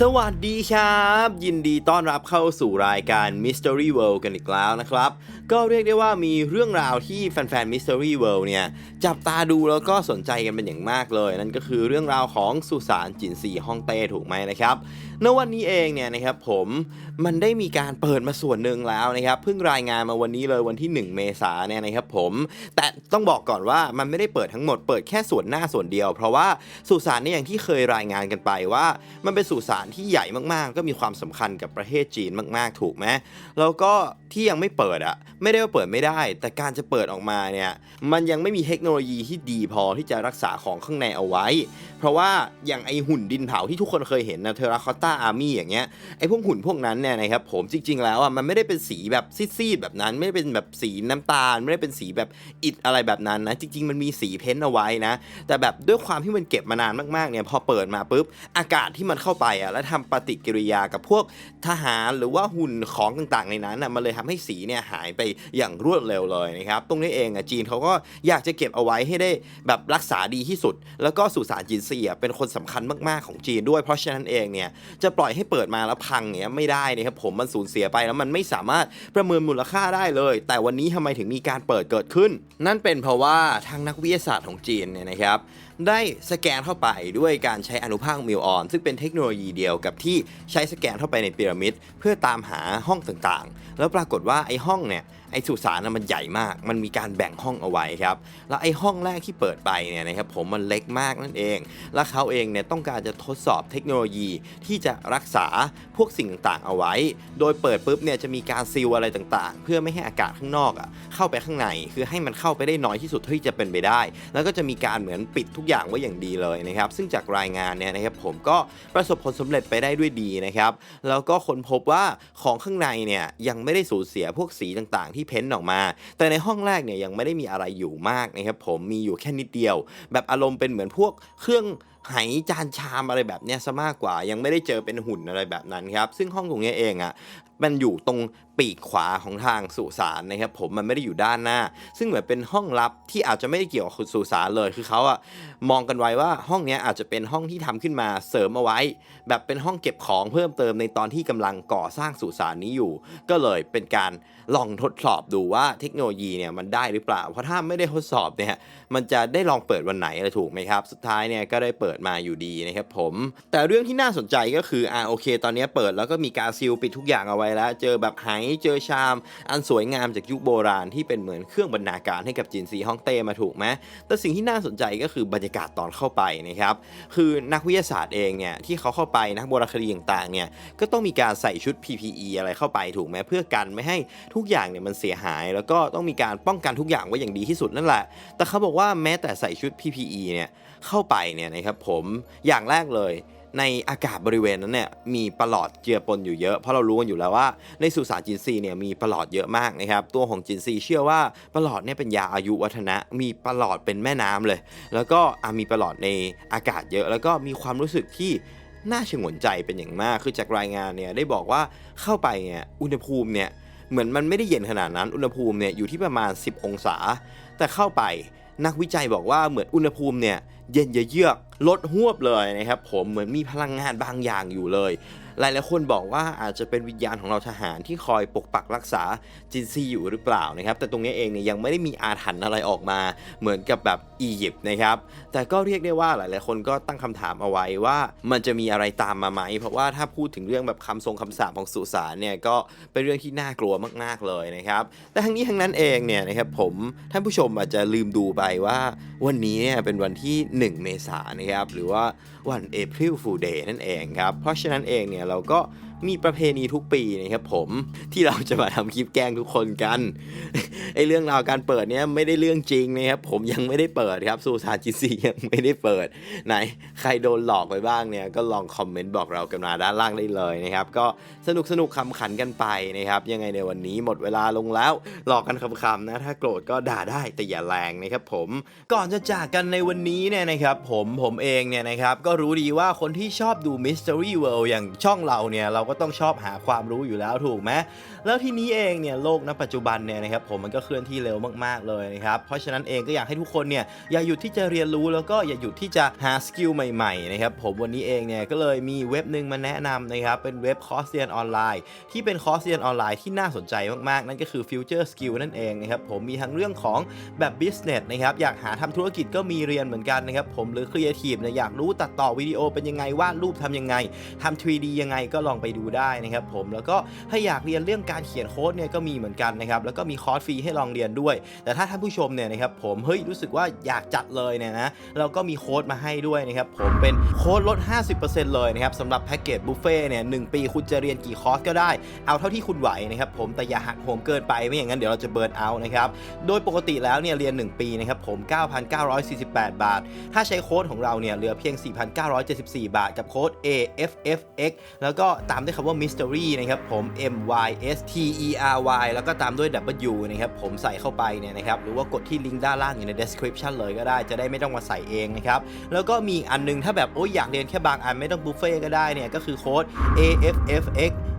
สวัสดีครับ ยินดีต้อนรับเข้าสู่รายการ Mystery World กันอีกแล้วนะครับ ก็เรียกได้ว่ามีเรื่องราวที่แฟนๆ Mystery World เนี่ย จับตาดูแล้วก็สนใจกันเป็นอย่างมากเลย นั่นก็คือเรื่องราวของสุสานจินซีฮ่องเต้ถูกไหมนะครับณวันนี้เองเนี่ยนะครับผมมันได้มีการเปิดมาส่วนหนึ่งแล้วนะครับเพิ่งรายงานมาวันนี้เลยวันที่ 1 เมษาเนี่ยนะครับผม แต่ต้องบอกก่อนว่ามันไม่ได้เปิดทั้งหมดเปิดแค่ส่วนหน้าส่วนเดียว เพราะว่าสุสานเนี่ยอย่างที่เคยรายงานกันไปว่า มันเป็นสุสานที่ใหญ่มากๆ ก็มีความสำคัญกับประเทศจีนมาก ๆ ถูกไหมแล้วก็ที่ยังไม่เปิดอะไม่ได้ว่าเปิดไม่ได้ แต่การจะเปิดออกมาเนี่ยมันยังไม่มีเทคโนโลยีที่ดีพอที่จะรักษาของข้างในเอาไว้ เพราะว่าอย่างไอหุ่นดินเผาที่ทุกคนเคยเห็นนะเทราคอตตาอาร์มี่อย่างเงี้ยไอพวกหุ่นพวกนั้นเนี่ยนะครับผมจริง ๆ แล้วอะมันไม่ได้เป็นสีแบบซีดๆแบบนั้น ไม่ได้เป็นแบบสีน้ำตาล ไม่ได้เป็นสีแบบอิฐอะไรแบบนั้นนะจริง ๆ มันมีสีเพ้นท์เอาไว้นะแต่แบบด้วยความที่มันเก็บมานานมากๆเนี่ยพอเปิดมาปุ๊บอากาศที่มันเข้าไปอะแล้วทำปฏิกิริยากับพวกทหารหรือว่าหุ่นของต่างๆ ในนั้นอะมันเลยทำให้สีเนี่ยหายไปอย่างรวดเร็วเลยนะครับ ตรงนี้เองอะจีนเขาก็อยากจะเก็บเอาไว้ให้ได้แบบรักษาดีที่สุด แล้วก็สุสานจีนซีอะเป็นคนสำคัญมากๆของจีนด้วย เพราะฉะนั้นเองเนี่ยจะปล่อยให้เปิดมาแล้วพังเนี่ยไม่ได้นะครับผมมันสูญเสียไปแล้วมันไม่สามารถประเมินมูลค่าได้เลย แต่วันนี้ทำไมถึงมีการเปิดเกิดขึ้น นั่นเป็นเพราะว่าทางนักวิทยาศาสตร์ของจีนเนี่ยนะครับได้สแกนเข้าไปด้วยการใช้อนุภาคมิวออน ซึ่งเป็นเทคโนโลยีเดียวกับที่ใช้สแกนเข้าไปในพีระมิด เพื่อตามหาห้องต่างๆ แล้วปรากฏว่าไอ้ห้องเนี่ยไอ้สุสานนะมันใหญ่มาก มันมีการแบ่งห้องเอาไว้ครับ แล้วไอ้ห้องแรกที่เปิดไปเนี่ยนะครับผมมันเล็กมากนั่นเอง แล้วเขาเองเนี่ยต้องการจะทดสอบเทคโนโลยีที่จะรักษาพวกสิ่งต่างๆ เอาไว้ โดยเปิดปุ๊บเนี่ยจะมีการซีลอะไรต่างๆ เพื่อไม่ให้อากาศข้างนอกอะเข้าไปข้างใน คือให้มันเข้าไปได้น้อยที่สุดที่จะเป็นไปได้ แล้วก็จะมีการเหมือนปิดทุกอย่างไว้อย่างดีเลยนะครับ ซึ่งจากรายงานเนี่ยนะครับผมก็ประสบผลสำเร็จไปได้ด้วยดีนะครับ แล้วก็ค้นพบว่าของข้างในเนี่ยยังไม่ได้สูญเสียพวกสีต่างๆ ที่เพ้นท์ออกมา แต่ในห้องแรกเนี่ยยังไม่ได้มีอะไรอยู่มากนะครับผมมีอยู่แค่นิดเดียว แบบอารมณ์เป็นเหมือนพวกเครื่อง ไหจานชามอะไรแบบเนี้ยซะมากกว่า ยังไม่ได้เจอเป็นหุ่นอะไรแบบนั้นครับ ซึ่งห้องตรงนี้เองอะ่ะมันอยู่ตรงปีกขวาของทางสุสานนะครับผมมันไม่ได้อยู่ด้านหน้า ซึ่งเหมือนเป็นห้องลับที่อาจจะไม่ได้เกี่ยวกับสุสานเลยคือเขาอะมองกันไว้ว่าห้องนี้อาจจะเป็นห้องที่ทำขึ้นมาเสริมเอาไว้ แบบเป็นห้องเก็บของเพิ่มเติมในตอนที่กำลังก่อสร้างสุสานนี้อยู่ ก็เลยเป็นการลองทดสอบดูว่าเทคโนโลยีเนี่ยมันได้หรือเปล่า เพราะถ้าไม่ได้ทดสอบเนี่ยมันจะได้ลองเปิดวันไหนอะไรถูกไหมครับ สุดท้ายเนี่ยก็ได้เปิดมาอยู่ดีนะครับผม แต่เรื่องที่น่าสนใจก็คืออ่าโอเค ตอนนี้เปิดแล้วก็มีการซีลปิดทุกอย่างเอาไว้แล้ว เจอแบบไหเจอชามอันสวยงามจากยุคโบราณที่เป็นเหมือนเครื่องบรรณาการให้กับจินซีฮ่องเต้มาถูกไหมแต่สิ่งที่น่าสนใจก็คือบรรยากาศตอนเข้าไปนะครับคือนักวิทยาศาสตร์เองเนี่ยที่เขาเข้าไปนักโบราณคดีต่างๆเนี่ยก็ต้องมีการใส่ชุด PPE อะไรเข้าไปถูกไหมเพื่อกันไม่ให้ทุกอย่างเนี่ยมันเสียหาย แล้วก็ต้องมีการป้องกันทุกอย่างไว้อย่างดีที่สุดนั่นแหละ แต่เขาบอกว่าแม้แต่ใส่ชุด PPE เนี่ยเข้าไปเนี่ยนะครับผมอย่างแรกเลย ในอากาศบริเวณนั้นเนี่ยมีประหลอดเจือปนอยู่เยอะ เพราะเรารู้กันอยู่แล้วว่าในสุสานจินซีเนี่ยมีประหลอดเยอะมากนะครับ ตัวของจินซีเชื่อว่าประหลอดเนี่ยเป็นยาอายุวัฒนะ มีประหลอดเป็นแม่น้ำเลย แล้วก็มีประหลอดในอากาศเยอะ แล้วก็มีความรู้สึกที่น่าชงนใจเป็นอย่างมาก คือจากรายงานเนี่ยได้บอกว่าเข้าไปเนี่ยอุณหภูมิเนี่ยเหมือนมันไม่ได้เย็นขนาดนั้น อุณหภูมิเนี่ยอยู่ที่ประมาณ 10 องศา แต่เข้าไปนักวิจัยบอกว่าเหมือนอุณหภูมิเนี่ย เย็นเยือกลดหวบเลยนะครับผมเหมือนมีพลังงานบางอย่างอยู่เลย หลายๆคนบอกว่าอาจจะเป็นวิญญาณของเราทหารที่คอยปกปักรักษาจินซีอยู่หรือเปล่านะครับ แต่ตรงนี้เองเนี่ยยังไม่ได้มีอาถรรพ์อะไรออกมา เหมือนกับแบบอียิปต์นะครับ แต่ก็เรียกได้ว่าหลายๆคนก็ตั้งคำถามเอาไว้ว่ามันจะมีอะไรตามมาไหม เพราะว่าถ้าพูดถึงเรื่องแบบคำทรงคำสาปของสุสานเนี่ยก็เป็นเรื่องที่น่ากลัวมากๆเลยนะครับ แต่ทั้งนี้ทั้งนั้นเองเนี่ยนะครับผมท่านผู้ชมอาจจะลืมดูไปว่าวันนี้เนี่ยเป็นวันที่1 เมษายนนะครับหรือว่าวัน April Fool Day นั่นเองครับเพราะฉะนั้นเองเนี่ยเราก็มีประเพณีทุกปีนะครับผมที่เราจะมาทำคลิปแกล้งทุกคนกันไอเรื่องราวการเปิดเนี่ยไม่ได้เรื่องจริงนะครับผมยังไม่ได้เปิดครับสูซาจิซียังไม่ได้เปิด ไหนใครโดนหลอกไปบ้างเนี่ยก็ลองคอมเมนต์บอกเรากันมาด้านล่างได้เลยนะครับก็สนุกสนุกคำขันกันไปนะครับยังไงในวันนี้หมดเวลาลงแล้ว หลอกกันคำๆนะถ้าโกรธก็ด่าได้แต่อย่าแรงนะครับผมก่อนจะจากกันในวันนี้เนี่ยนะครับผมผมเองเนี่ยนะครับก็รู้ดีว่าคนที่ชอบดู Mystery World อย่างช่องเราเนี่ยเราก็ต้องชอบหาความรู้อยู่แล้วถูกไหมแล้วทีนี้เองเนี่ยโลกณปัจจุบันเนี่ยนะครับผมมันก็เคลื่อนที่เร็วมากๆเลยนะครับเพราะฉะนั้นเองก็อยากให้ทุกคนเนี่ยอย่าหยุดที่จะเรียนรู้แล้วก็อย่าหยุดที่จะหาสกิลใหม่ๆนะครับผมวันนี้เองเนี่ยก็เลยมีเว็บหนึ่งมาแนะนำนะครับเป็นเว็บคอร์สเรียนออนไลน์ ที่เป็นคอร์สเรียนออนไลน์ที่น่าสนใจมากๆ นั่นก็คือ Future Skill นั่นเองนะครับผมมีทั้งเรื่องของแบบ Business นะครับอยากหาทำธุรกิจก็มีเรียนเหมือนกันนะครับผมหรือ Creative เนี่ยอยากรู้ตัดต่อวิดีโอเป็นยังไงวาดรูปทำยังไงทำ 3D ยังไงก็ลองไปดูได้นะครับผมแล้วก็ถ้าอยากเรียนเรื่องการเขียนโค้ดเนี่ยก็มีเหมือนกันนะครับแล้วก็มีคอร์สฟรีให้ลองเรียนด้วย แต่ถ้าท่านผู้ชมเนี่ยนะครับผมเฮ้ยรู้สึกว่าอยากจัดเลยเนี่ยนะเราก็มีโค้ดมาให้ด้วยนะครับผมเป็นโค้ดลด 50%เลยนะครับสำหรับแพ็กเกจบุฟเฟ่เนี่ยหนึ่งปีคุณจะเรียนกี่คอร์สก็ได้ เอาเท่าที่คุณไหวนะครับผมแต่อย่าหักโหมเกินไปไม่อย่างนั้นเดี๋ยวเราจะเบิร์นเอาท์นะครับโดยปกติแล้วเนี่ยเรียน 1 ปีนะครับผม 9,948 บาท ถ้าใช้โค้ดของเราเนี่ยเหลือเพียง 4,974 บาท กับโค้ด AFFX แล้วก็ตามด้วยคำว่า Mystery นะครับผม M Y S T E R Y แล้วก็ตามด้วย W นะครับผมใส่เข้าไปเนี่ยนะครับหรือว่ากดที่ลิงก์ด้านล่างอยู่ใน description เลยก็ได้จะได้ไม่ต้องมาใส่เองนะครับแล้วก็มีอันนึงถ้าแบบโอ้ยอยากเรียนแค่บางอันไม่ต้องบุฟเฟ่ก็ได้เนี่ยก็คือโค้ด AFFX